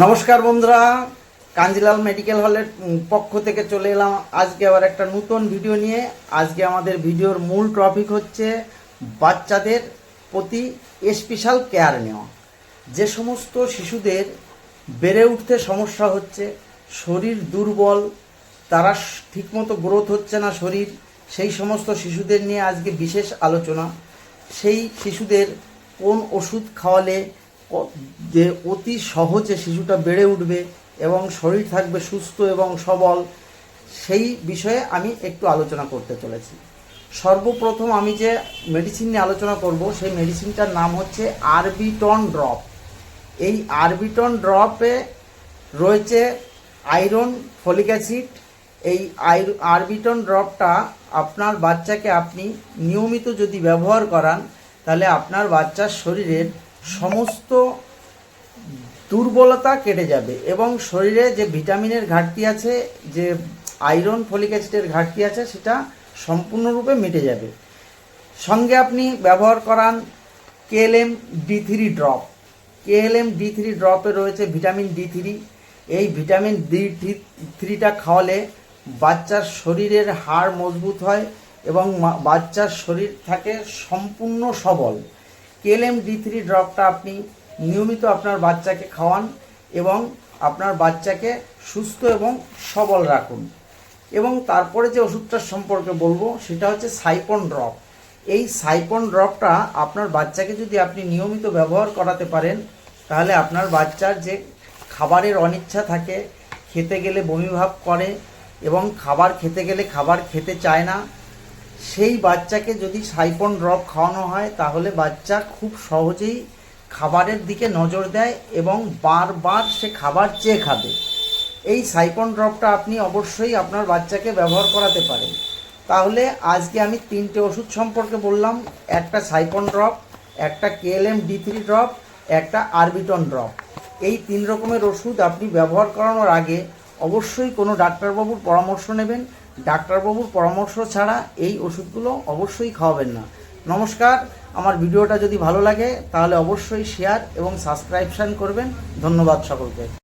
নমস্কার বন্ধুরা, কাঞ্জিলাল মেডিকেল হলের পক্ষ থেকে চলে এলাম। আজকে আবার একটা নতুন ভিডিও নিয়ে। আজকে আমাদের ভিডিওর মূল টপিক হচ্ছে বাচ্চাদের প্রতি স্পেশাল কেয়ার নেওয়া। যে সমস্ত শিশুদের বেড়ে উঠতে সমস্যা হচ্ছে, শরীর দুর্বল, তারা ঠিকমতো গ্রোথ হচ্ছে না শরীর, সেই সমস্ত শিশুদের নিয়ে আজকে বিশেষ আলোচনা। সেই শিশুদের কোন ওষুধ খাওয়ালে যে অতি সহজে শিশুটা বেড়ে উঠবে এবং শরীর থাকবে সুস্থ এবং সবল, সেই বিষয়ে আমি একটু আলোচনা করতে চলেছি। সর্বপ্রথম আমি যে মেডিসিন নিয়ে আলোচনা করব, সেই মেডিসিনটার নাম হচ্ছে আরবিটন ড্রপ। এই আরবিটন ড্রপে রয়েছে আয়রন ফলিক অ্যাসিড। এই আরবিটন ড্রপটা আপনার বাচ্চাকে আপনি নিয়মিত যদি ব্যবহার করান, তাহলে আপনার বাচ্চার শরীরের সমস্ত দুর্বলতা কেটে যাবে এবং শরীরে যে ভিটামিনের ঘাটতি আছে, যে আয়রন ফলিক অ্যাসিডের ঘাটতি আছে, সেটা সম্পূর্ণরূপে মিটে যাবে। সঙ্গে আপনি ব্যবহার করান KLM D three drop. KLM D three ড্রপে রয়েছে ভিটামিন ডি থ্রি। এই ভিটামিন ডি থ্রিটা খাওয়ালে বাচ্চার শরীরের হাড় মজবুত হয় এবং বাচ্চার শরীর থাকে সম্পূর্ণ সবল। কেএলএম ডি থ্রি ড্রপটা আপনি নিয়মিত আপনার বাচ্চাকে খাওয়ান এবং আপনার বাচ্চাকে সুস্থ এবং সবল রাখুন। এবং তারপরে যে ওষুধটার সম্পর্কে বলব, সেটা হচ্ছে সাইপন ড্রপ। এই সাইপন ড্রপটা আপনার বাচ্চাকে যদি আপনি নিয়মিত ব্যবহার করাতে পারেন, তাহলে আপনার বাচ্চার যে খাবারের অনিচ্ছা থাকে, খেতে গেলে বমিভাব করে এবং খাবার খেতে গেলে খাবার খেতে চায় না সেই বাচ্চাকে যদি সাইপন ড্রপ খাওয়ানো হয়, তাহলে বাচ্চা খুব সহজেই খাবারের দিকে নজর দেয় এবং বারবার সে খাবার চেয়ে খাবে। এই সাইপন ড্রপটা আপনি অবশ্যই আপনার বাচ্চাকে ব্যবহার করাতে পারেন। তাহলে আজকে আমি তিনটে ওষুধ সম্পর্কে বললাম। একটা সাইপন ড্রপ একটা কেএলএম ডি থ্রি ড্রপ একটা আরবিটন ড্রপ এই তিন রকমের ওষুধ আপনি ব্যবহার করানোর আগে অবশ্যই কোনো ডাক্তারবাবুর পরামর্শ নেবেন। ডাক্তারবাবুর পরামর্শ ছাড়া এই ওষুধগুলো অবশ্যই খাওয়াবেন না। নমস্কার, আমার ভিডিওটা যদি ভালো লাগে, তাহলে অবশ্যই শেয়ার এবং সাবস্ক্রাইবশান করবেন। ধন্যবাদ সকলকে।